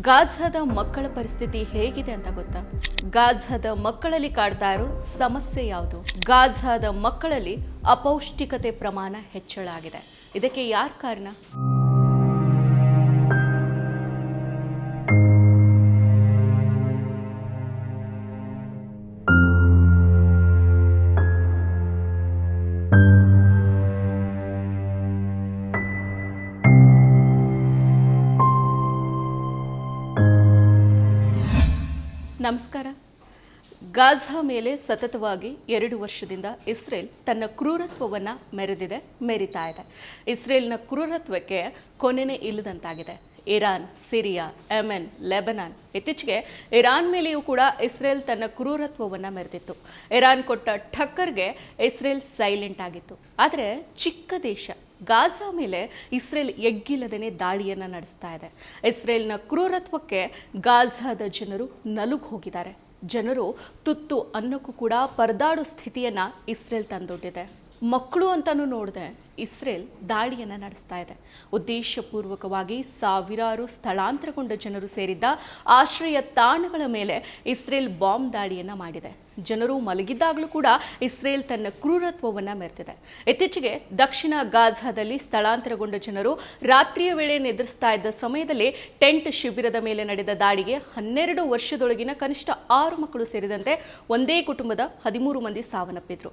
ಗಾಝಾದ ಮಕ್ಕಳ ಪರಿಸ್ಥಿತಿ ಹೇಗಿದೆ ಅಂತ ಗೊತ್ತಾ? ಗಾಝಾದ ಮಕ್ಕಳಲ್ಲಿ ಕಾಡ್ತಾ ಇರೋ ಸಮಸ್ಯೆ ಯಾವುದು? ಗಾಝಾದ ಮಕ್ಕಳಲ್ಲಿ ಅಪೌಷ್ಟಿಕತೆ ಪ್ರಮಾಣ ಹೆಚ್ಚಳ ಆಗಿದೆ. ಇದಕ್ಕೆ ಯಾರು ಕಾರಣ? ನಮಸ್ಕಾರ. ಗಾಝಾ ಮೇಲೆ ಸತತವಾಗಿ ಎರಡು ವರ್ಷದಿಂದ ಇಸ್ರೇಲ್ ತನ್ನ ಕ್ರೂರತ್ವವನ್ನು ಮೆರೆದಿದೆ, ಮೆರಿತಾ ಇದೆ. ಇಸ್ರೇಲ್ನ ಕ್ರೂರತ್ವಕ್ಕೆ ಕೊನೆನೇ ಇಲ್ಲದಂತಾಗಿದೆ. ಇರಾನ್, ಸಿರಿಯಾ, ಯೆಮೆನ್, ಲೆಬನಾನ್ ಇತ್ತೀಚೆಗೆ ಇರಾನ್ ಮೇಲೆಯೂ ಕೂಡ ಇಸ್ರೇಲ್ ತನ್ನ ಕ್ರೂರತ್ವವನ್ನು ಮೆರೆದಿತ್ತು. ಇರಾನ್ ಕೊಟ್ಟ ಠಕ್ಕರ್ಗೆ ಇಸ್ರೇಲ್ ಸೈಲೆಂಟ್ ಆಗಿತ್ತು. ಆದರೆ ಚಿಕ್ಕ ದೇಶ ಗಾಜಾ ಮೇಲೆ ಇಸ್ರೇಲ್ ಎಗ್ಗಿಲ್ಲದೇ ದಾಳಿಯನ್ನು ನಡೆಸ್ತಾ ಇದೆ. ಇಸ್ರೇಲ್ನ ಕ್ರೂರತ್ವಕ್ಕೆ ಗಾಜಾದ ಜನರು ನಲುಗು ಹೋಗಿದ್ದಾರೆ. ಜನರು ತುತ್ತು ಅನ್ನಕ್ಕೂ ಕೂಡ ಪರದಾಡೋ ಸ್ಥಿತಿಯನ್ನು ಇಸ್ರೇಲ್ ತಂದೊಡ್ಡಿದೆ. ಮಕ್ಕಳು ಅಂತಲೂ ನೋಡಿದೆ, ಇಸ್ರೇಲ್ ದಾಳಿಯನ್ನು ನಡೆಸ್ತಾ ಇದೆ. ಉದ್ದೇಶಪೂರ್ವಕವಾಗಿ ಸಾವಿರಾರು ಸ್ಥಳಾಂತರಗೊಂಡ ಜನರು ಸೇರಿದ್ದ ಆಶ್ರಯ ತಾಣಗಳ ಮೇಲೆ ಇಸ್ರೇಲ್ ಬಾಂಬ್ ದಾಳಿಯನ್ನು ಮಾಡಿದೆ. ಜನರು ಮಲಗಿದ್ದಾಗಲೂ ಕೂಡ ಇಸ್ರೇಲ್ ತನ್ನ ಕ್ರೂರತ್ವವನ್ನು ಮೆರೆದಿದೆ. ಇತ್ತೀಚೆಗೆ ದಕ್ಷಿಣ ಗಾಝಾದಲ್ಲಿ ಸ್ಥಳಾಂತರಗೊಂಡ ಜನರು ರಾತ್ರಿಯ ವೇಳೆ ನಿದ್ರಿಸ್ತಾ ಇದ್ದ ಸಮಯದಲ್ಲಿ ಟೆಂಟ್ ಶಿಬಿರದ ಮೇಲೆ ನಡೆದ ದಾಳಿಗೆ ಹನ್ನೆರಡು ವರ್ಷದೊಳಗಿನ ಕನಿಷ್ಠ ಆರು ಮಕ್ಕಳು ಸೇರಿದಂತೆ ಒಂದೇ ಕುಟುಂಬದ ಹದಿಮೂರು ಮಂದಿ ಸಾವನ್ನಪ್ಪಿದ್ರು.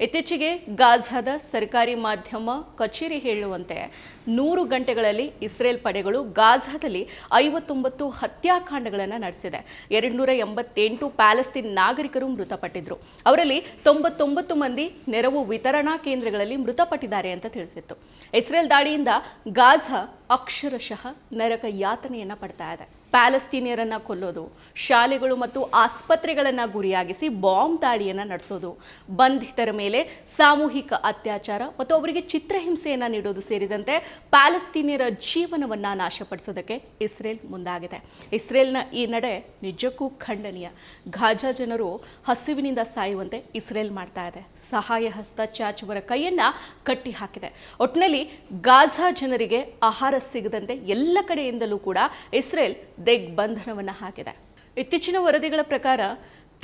ಇತ್ತೀಚೆಗೆ ಗಾಝಾದ ಸರ್ಕಾರಿ ಮಾಧ್ಯಮ ಕಚೇರಿ ಹೇಳುವಂತೆ ನೂರು ಗಂಟೆಗಳಲ್ಲಿ ಇಸ್ರೇಲ್ ಪಡೆಗಳು ಗಾಝಾದಲ್ಲಿ ಐವತ್ತೊಂಬತ್ತು ಹತ್ಯಾಕಾಂಡಗಳನ್ನು ನಡೆಸಿದೆ. ಎರಡುನೂರ ಎಂಬತ್ತೆಂಟು ಪ್ಯಾಲೆಸ್ತೀನ್ ನಾಗರಿಕರು ಮೃತಪಟ್ಟಿದ್ರು. ಅವರಲ್ಲಿ ತೊಂಬತ್ತೊಂಬತ್ತು ಮಂದಿ ನೆರವು ವಿತರಣಾ ಕೇಂದ್ರಗಳಲ್ಲಿ ಮೃತಪಟ್ಟಿದ್ದಾರೆ ಅಂತ ತಿಳಿಸಿತ್ತು. ಇಸ್ರೇಲ್ ದಾಳಿಯಿಂದ ಗಾಝಾ ಅಕ್ಷರಶಃ ನರಕ ಯಾತನೆಯನ್ನು ಪಡ್ತಾ ಇದೆ. ಪ್ಯಾಲೆಸ್ತೀನಿಯರನ್ನ ಕೊಲ್ಲೋದು, ಶಾಲೆಗಳು ಮತ್ತು ಆಸ್ಪತ್ರೆಗಳನ್ನು ಗುರಿಯಾಗಿಸಿ ಬಾಂಬ್ ದಾಳಿಯನ್ನು ನಡೆಸೋದು, ಬಂಧಿತರ ಮೇಲೆ ಸಾಮೂಹಿಕ ಅತ್ಯಾಚಾರ ಮತ್ತು ಅವರಿಗೆ ಚಿತ್ರಹಿಂಸೆಯನ್ನು ನೀಡೋದು ಸೇರಿದಂತೆ ಪ್ಯಾಲೆಸ್ತೀನಿಯರ ಜೀವನವನ್ನು ನಾಶಪಡಿಸೋದಕ್ಕೆ ಇಸ್ರೇಲ್ ಮುಂದಾಗಿದೆ. ಇಸ್ರೇಲ್ನ ಈ ನಡೆ ನಿಜಕ್ಕೂ ಖಂಡನೀಯ. ಗಾಜಾ ಜನರು ಹಸಿವಿನಿಂದ ಸಾಯುವಂತೆ ಇಸ್ರೇಲ್ ಮಾಡ್ತಾ ಇದೆ. ಸಹಾಯ ಹಸ್ತ ಚಾಚುವರ ಕೈಯನ್ನು ಕಟ್ಟಿ ಹಾಕಿದೆ ಒಟ್ಟಿನಲ್ಲಿ ಗಾಜಾ ಜನರಿಗೆ ಆಹಾರ ಸಿಗದಂತೆ ಎಲ್ಲ ಕಡೆಯಿಂದಲೂ ಕೂಡ ಇಸ್ರೇಲ್ ದಿಗ್ಬಂಧನವನ್ನು ಹಾಕಿದೆ. ಇತ್ತೀಚಿನ ವರದಿಗಳ ಪ್ರಕಾರ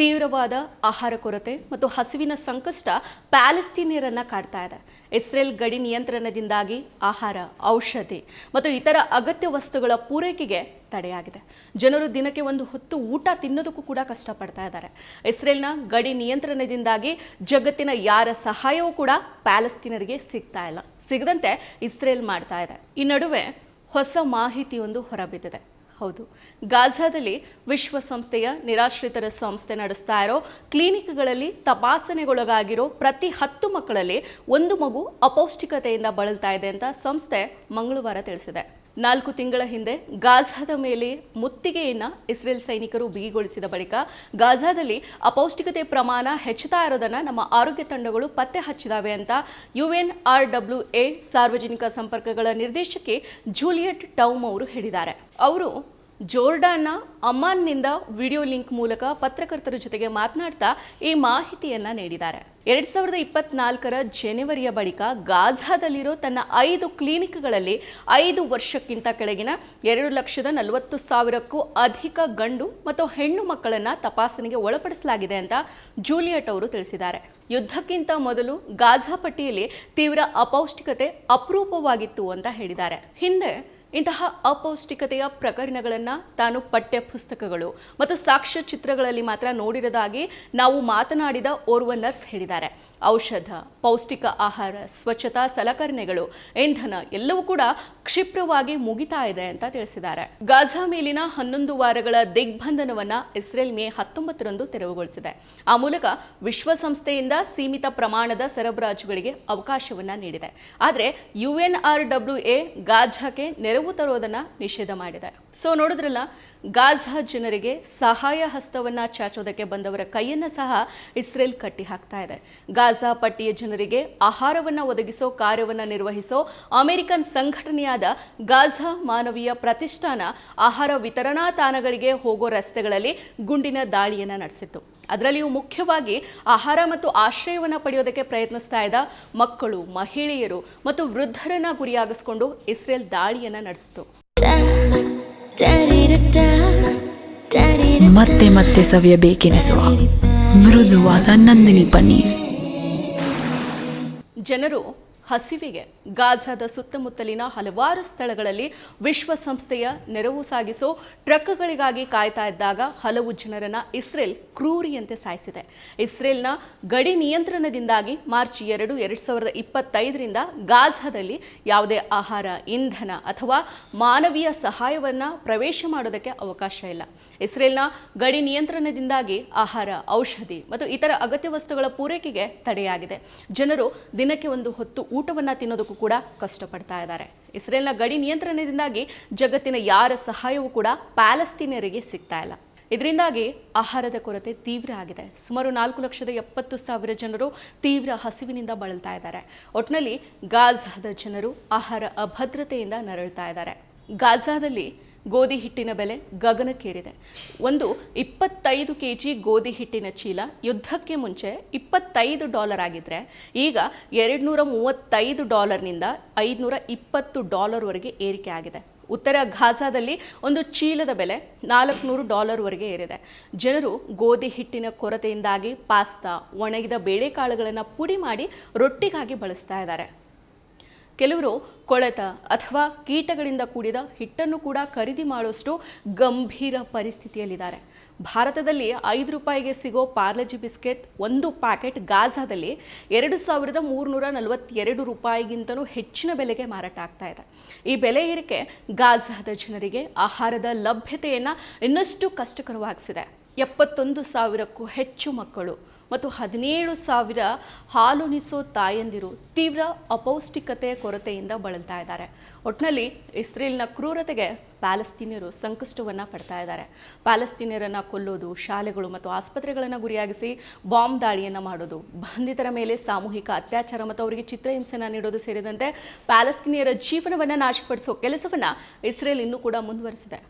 ತೀವ್ರವಾದ ಆಹಾರ ಕೊರತೆ ಮತ್ತು ಹಸಿವಿನ ಸಂಕಷ್ಟ ಪ್ಯಾಲೆಸ್ತೀನಿಯರನ್ನು ಕಾಡ್ತಾ ಇದೆ. ಇಸ್ರೇಲ್ ಗಡಿ ನಿಯಂತ್ರಣದಿಂದಾಗಿ ಆಹಾರ, ಔಷಧಿ ಮತ್ತು ಇತರ ಅಗತ್ಯ ವಸ್ತುಗಳ ಪೂರೈಕೆಗೆ ತಡೆಯಾಗಿದೆ. ಜನರು ದಿನಕ್ಕೆ ಒಂದು ಹೊತ್ತು ಊಟ ತಿನ್ನೋದಕ್ಕೂ ಕೂಡ ಕಷ್ಟಪಡ್ತಾ ಇದ್ದಾರೆ. ಇಸ್ರೇಲ್ನ ಗಡಿ ನಿಯಂತ್ರಣದಿಂದಾಗಿ ಜಗತ್ತಿನ ಯಾರ ಸಹಾಯವೂ ಕೂಡ ಪ್ಯಾಲೆಸ್ತೀನರಿಗೆ ಸಿಗ್ತಾ ಇಲ್ಲ. ಸಿಗದಂತೆ ಇಸ್ರೇಲ್ ಮಾಡ್ತಾ ಇದೆ. ಈ ನಡುವೆ ಹೊಸ ಮಾಹಿತಿಯೊಂದು ಹೊರಬಿದ್ದಿದೆ. ಹೌದು. ಗಾಝಾದಲ್ಲಿ ವಿಶ್ವಸಂಸ್ಥೆಯ ನಿರಾಶ್ರಿತರ ಸಂಸ್ಥೆ ನಡೆಸ್ತಾ ಇರೋ, ಕ್ಲಿನಿಕ್ಗಳಲ್ಲಿ ತಪಾಸಣೆಗೊಳಗಾಗಿರೋ ಪ್ರತಿ ಹತ್ತು ಮಕ್ಕಳಲ್ಲಿ ಒಂದು ಮಗು ಅಪೌಷ್ಟಿಕತೆಯಿಂದ ಬಳಲ್ತಾ ಇದೆ ಅಂತ ಸಂಸ್ಥೆ ಮಂಗಳವಾರ ತಿಳಿಸಿದೆ. ನಾಲ್ಕು ತಿಂಗಳ ಹಿಂದೆ ಗಾಝಾದ ಮೇಲೆ ಮುತ್ತಿಗೆಯನ್ನು ಇಸ್ರೇಲ್ ಸೈನಿಕರು ಬಿಗಿಗೊಳಿಸಿದ ಬಳಿಕ ಗಾಝಾದಲ್ಲಿ ಅಪೌಷ್ಟಿಕತೆ ಪ್ರಮಾಣ ಹೆಚ್ಚುತ್ತಾ ಇರೋದನ್ನು ನಮ್ಮ ಆರೋಗ್ಯ ತಂಡಗಳು ಪತ್ತೆ ಹಚ್ಚಿದಾವೆ ಅಂತ ಯುಎನ್ ಆರ್ ಡಬ್ಲ್ಯೂ ಎ ಸಾರ್ವಜನಿಕ ಸಂಪರ್ಕಗಳ ನಿರ್ದೇಶಕಿ ಜೂಲಿಯಟ್ ಟೌಮ್ ಅವರು ಹೇಳಿದ್ದಾರೆ. ಅವರು ಜೋರ್ಡಾನ್ನ ಅಮಾನ್ನಿಂದ ವಿಡಿಯೋ ಲಿಂಕ್ ಮೂಲಕ ಪತ್ರಕರ್ತರ ಜೊತೆಗೆ ಮಾತನಾಡ್ತಾ ಈ ಮಾಹಿತಿಯನ್ನ ನೀಡಿದ್ದಾರೆ. ಎರಡ್ ಸಾವಿರದ ಇಪ್ಪತ್ನಾಲ್ಕರ ಜನವರಿಯ ಬಳಿಕ ಗಾಝಾದಲ್ಲಿರೋ ತನ್ನ ಐದು ಕ್ಲಿನಿಕ್ಗಳಲ್ಲಿ ಐದು ವರ್ಷಕ್ಕಿಂತ ಕೆಳಗಿನ ಎರಡು ಲಕ್ಷದ ನಲವತ್ತು ಸಾವಿರಕ್ಕೂ ಅಧಿಕ ಗಂಡು ಮತ್ತು ಹೆಣ್ಣು ಮಕ್ಕಳನ್ನ ತಪಾಸಣೆಗೆ ಒಳಪಡಿಸಲಾಗಿದೆ ಅಂತ ಜೂಲಿಯಟ್ ಅವರು ತಿಳಿಸಿದ್ದಾರೆ. ಯುದ್ಧಕ್ಕಿಂತ ಮೊದಲು ಗಾಝಾ ಪಟ್ಟಿಯಲ್ಲಿ ತೀವ್ರ ಅಪೌಷ್ಟಿಕತೆ ಅಪರೂಪವಾಗಿತ್ತು ಅಂತ ಹೇಳಿದ್ದಾರೆ. ಹಿಂದೆ ಇಂತಹ ಅಪೌಷ್ಟಿಕತೆಯ ಪ್ರಕರಣಗಳನ್ನು ತಾನು ಪಠ್ಯ ಪುಸ್ತಕಗಳು ಮತ್ತು ಸಾಕ್ಷ್ಯಚಿತ್ರಗಳಲ್ಲಿ ಮಾತ್ರ ನೋಡಿರೋದಾಗಿ ನಾವು ಮಾತನಾಡಿದ ಓರ್ವ ನರ್ಸ್ ಹೇಳಿದ್ದಾರೆ. ಔಷಧ, ಪೌಷ್ಟಿಕ ಆಹಾರ, ಸ್ವಚ್ಛತಾ ಸಲಕರಣೆಗಳು, ಇಂಧನ ಎಲ್ಲವೂ ಕೂಡ ಕ್ಷಿಪ್ರವಾಗಿ ಮುಗಿತಾ ಇದೆ ಅಂತ ತಿಳಿಸಿದ್ದಾರೆ. ಗಾಝಾ ಮೇಲಿನ ಹನ್ನೊಂದು ವಾರಗಳ ದಿಗ್ಬಂಧನವನ್ನು ಇಸ್ರೇಲ್ ಮೇ ಹತ್ತೊಂಬತ್ತರಂದು ತೆರವುಗೊಳಿಸಿದೆ. ಆ ಮೂಲಕ ವಿಶ್ವಸಂಸ್ಥೆಯಿಂದ ಸೀಮಿತ ಪ್ರಮಾಣದ ಸರಬರಾಜುಗಳಿಗೆ ಅವಕಾಶವನ್ನ ನೀಡಿದೆ. ಆದರೆ ಯುಎನ್ ಆರ್ ಡಬ್ಲ್ಯೂ ಎ ಗಾಝಾಕ್ಕೆ ನೆರವು ತರೋದನ್ನ ನಿಷೇಧ ಮಾಡಿದೆ ಸೊ ನೋಡಿದ್ರಲ್ಲ ಗಾಝಾ ಜನರಿಗೆ ಸಹಾಯ ಹಸ್ತವನ್ನ ಚಾಚೋದಕ್ಕೆ ಬಂದವರ ಕೈಯನ್ನ ಸಹ ಇಸ್ರೇಲ್ ಕಟ್ಟಿ ಹಾಕ್ತಾ ಇದೆ. ಗಾಝಾ ಪಟ್ಟಿಯ ಜನರಿಗೆ ಆಹಾರವನ್ನ ಒದಗಿಸೋ, ಕಾರ್ಯವನ್ನ ನಿರ್ವಹಿಸೋ ಅಮೆರಿಕನ್ ಸಂಘಟನೆಯಾದ ಗಾಝಾ ಮಾನವೀಯ ಪ್ರತಿಷ್ಠಾನ ಆಹಾರ ವಿತರಣಾ ತಾಣಗಳಿಗೆ ಹೋಗೋ ರಸ್ತೆಗಳಲ್ಲಿ ಗುಂಡಿನ ದಾಳಿಯನ್ನ ನಡೆಸಿತ್ತು. ಅದರಲ್ಲಿಯೂ ಮುಖ್ಯವಾಗಿ ಆಹಾರ ಮತ್ತು ಆಶ್ರಯವನ್ನು ಪಡೆಯೋದಕ್ಕೆ ಪ್ರಯತ್ನಿಸ್ತಾ ಇದ್ದ ಮಕ್ಕಳು, ಮಹಿಳೆಯರು ಮತ್ತು ವೃದ್ಧರನ್ನ ಗುರಿಯಾಗಿಸ್ಕೊಂಡು ಇಸ್ರೇಲ್ ದಾಳಿಯನ್ನ ನಡೆಸಿತು. ಮತ್ತೆ ಮತ್ತೆ ಸವಿಯಬೇಕೆನಿಸುವ ಮೃದುವಾದ ನಂದಿನಿ ಪನ್ನೀರ್. ಜನರು ಹಸಿವಿಗೆ ಗಾಜಾದ ಸುತ್ತಮುತ್ತಲಿನ ಹಲವಾರು ಸ್ಥಳಗಳಲ್ಲಿ ವಿಶ್ವಸಂಸ್ಥೆಯ ನೆರವು ಸಾಗಿಸೋ ಟ್ರಕ್ಗಳಿಗಾಗಿ ಕಾಯ್ತಾ ಇದ್ದಾಗ ಹಲವು ಜನರನ್ನ ಇಸ್ರೇಲ್ ಕ್ರೂರಿಯಂತೆ ಸಾಯಿಸಿದೆ. ಇಸ್ರೇಲ್ನ ಗಡಿ ನಿಯಂತ್ರಣದಿಂದಾಗಿ ಮಾರ್ಚ್ ಎರಡು ಎರಡು ಸಾವಿರದ ಇಪ್ಪತ್ತೈದರಿಂದ ಗಾಜಾದಲ್ಲಿ ಯಾವುದೇ ಆಹಾರ, ಇಂಧನ ಅಥವಾ ಮಾನವೀಯ ಸಹಾಯವನ್ನು ಪ್ರವೇಶ ಮಾಡೋದಕ್ಕೆ ಅವಕಾಶ ಇಲ್ಲ. ಇಸ್ರೇಲ್ನ ಗಡಿ ನಿಯಂತ್ರಣದಿಂದಾಗಿ ಆಹಾರ, ಔಷಧಿ ಮತ್ತು ಇತರ ಅಗತ್ಯ ವಸ್ತುಗಳ ಪೂರೈಕೆಗೆ ತಡೆಯಾಗಿದೆ. ಜನರು ದಿನಕ್ಕೆ ಒಂದು ಹೊತ್ತು ಊಟವನ್ನು ತಿನ್ನೋದಕ್ಕೂ ಕೂಡ ಕಷ್ಟಪಡ್ತಾ ಇದ್ದಾರೆ. ಇಸ್ರೇಲ್ನ ಗಡಿ ನಿಯಂತ್ರಣದಿಂದಾಗಿ ಜಗತ್ತಿನ ಯಾರ ಸಹಾಯವೂ ಕೂಡ ಪ್ಯಾಲೆಸ್ತೀನಿಯರಿಗೆ ಸಿಗ್ತಾ ಇಲ್ಲ. ಇದರಿಂದಾಗಿ ಆಹಾರದ ಕೊರತೆ ತೀವ್ರ ಆಗಿದೆ. ಸುಮಾರು ನಾಲ್ಕು ಲಕ್ಷದ ಎಪ್ಪತ್ತು ಸಾವಿರ ಜನರು ತೀವ್ರ ಹಸಿವಿನಿಂದ ಬಳಲ್ತಾ ಇದ್ದಾರೆ. ಒಟ್ಟಿನಲ್ಲಿ ಗಾಜಾದ ಜನರು ಆಹಾರ ಅಭದ್ರತೆಯಿಂದ ನರಳ್ತಾ ಇದ್ದಾರೆ. ಗಾಜಾದಲ್ಲಿ ಗೋಧಿ ಹಿಟ್ಟಿನ ಬೆಲೆ ಗಗನಕ್ಕೇರಿದೆ. ಒಂದು ಇಪ್ಪತ್ತೈದು ಕೆ ಜಿ ಗೋಧಿ ಹಿಟ್ಟಿನ ಚೀಲ ಯುದ್ಧಕ್ಕೆ ಮುಂಚೆ ಇಪ್ಪತ್ತೈದು ಡಾಲರ್ ಆಗಿದ್ರೆ ಈಗ ಎರಡು ನೂರ ಮೂವತ್ತೈದು ಡಾಲರ್ನಿಂದ ಐದುನೂರ ಇಪ್ಪತ್ತು ಡಾಲರ್ವರೆಗೆ ಏರಿಕೆ ಆಗಿದೆ. ಉತ್ತರ ಘಾಜಾದಲ್ಲಿ ಒಂದು ಚೀಲದ ಬೆಲೆ ನಾಲ್ಕುನೂರು ಡಾಲರ್ವರೆಗೆ ಏರಿದೆ. ಜನರು ಗೋಧಿ ಹಿಟ್ಟಿನ ಕೊರತೆಯಿಂದಾಗಿ ಪಾಸ್ತಾ, ಒಣಗಿದ ಬೇಳೆಕಾಳುಗಳನ್ನು ಪುಡಿ ಮಾಡಿ ರೊಟ್ಟಿಗಾಗಿ ಬಳಸ್ತಾ ಇದ್ದಾರೆ. ಕೆಲವರು ಕೊಳೆತ ಅಥವಾ ಕೀಟಗಳಿಂದ ಕೂಡಿದ ಹಿಟ್ಟನ್ನು ಕೂಡ ಖರೀದಿ ಮಾಡೋಷ್ಟು ಗಂಭೀರ ಪರಿಸ್ಥಿತಿಯಲ್ಲಿದ್ದಾರೆ. ಭಾರತದಲ್ಲಿ ಐದು ರೂಪಾಯಿಗೆ ಸಿಗೋ ಪಾರ್ಲಜಿ ಬಿಸ್ಕೆಟ್ ಒಂದು ಪ್ಯಾಕೆಟ್ ಗಾಜಾದಲ್ಲಿ ಎರಡು ಸಾವಿರದ ಮೂರುನೂರ ನಲವತ್ತೆರಡು ರೂಪಾಯಿಗಿಂತಲೂ ಹೆಚ್ಚಿನ ಬೆಲೆಗೆ ಮಾರಾಟ ಆಗ್ತಾ ಇದೆ. ಈ ಬೆಲೆ ಏರಿಕೆ ಗಾಜಾದ ಜನರಿಗೆ ಆಹಾರದ ಲಭ್ಯತೆಯನ್ನು ಇನ್ನಷ್ಟು ಕಷ್ಟಕರವಾಗಿಸಿದೆ. ಎಪ್ಪತ್ತೊಂದು ಸಾವಿರಕ್ಕೂ ಹೆಚ್ಚು ಮಕ್ಕಳು ಮತ್ತು ಹದಿನೇಳು ಸಾವಿರ ಹಾಲುಣಿಸೋ ತಾಯಂದಿರು ತೀವ್ರ ಅಪೌಷ್ಟಿಕತೆಯ ಕೊರತೆಯಿಂದ ಬಳಲ್ತಾ ಇದ್ದಾರೆ. ಒಟ್ಟಿನಲ್ಲಿ ಇಸ್ರೇಲ್ನ ಕ್ರೂರತೆಗೆ ಪ್ಯಾಲೆಸ್ತೀನಿಯರು ಸಂಕಷ್ಟವನ್ನು ಪಡ್ತಾ ಇದ್ದಾರೆ. ಪ್ಯಾಲೆಸ್ತೀನಿಯರನ್ನು ಕೊಲ್ಲೋದು, ಶಾಲೆಗಳು ಮತ್ತು ಆಸ್ಪತ್ರೆಗಳನ್ನು ಗುರಿಯಾಗಿಸಿ ಬಾಂಬ್ ದಾಳಿಯನ್ನು ಮಾಡೋದು, ಬಂಧಿತರ ಮೇಲೆ ಸಾಮೂಹಿಕ ಅತ್ಯಾಚಾರ ಮತ್ತು ಅವರಿಗೆ ಚಿತ್ರಹಿಂಸೆನ ನೀಡೋದು ಸೇರಿದಂತೆ ಪ್ಯಾಲೆಸ್ತೀನಿಯರ ಜೀವನವನ್ನು ನಾಶಪಡಿಸೋ ಕೆಲಸವನ್ನು ಇಸ್ರೇಲ್ ಇನ್ನೂ ಕೂಡ ಮುಂದುವರಿಸಿದೆ.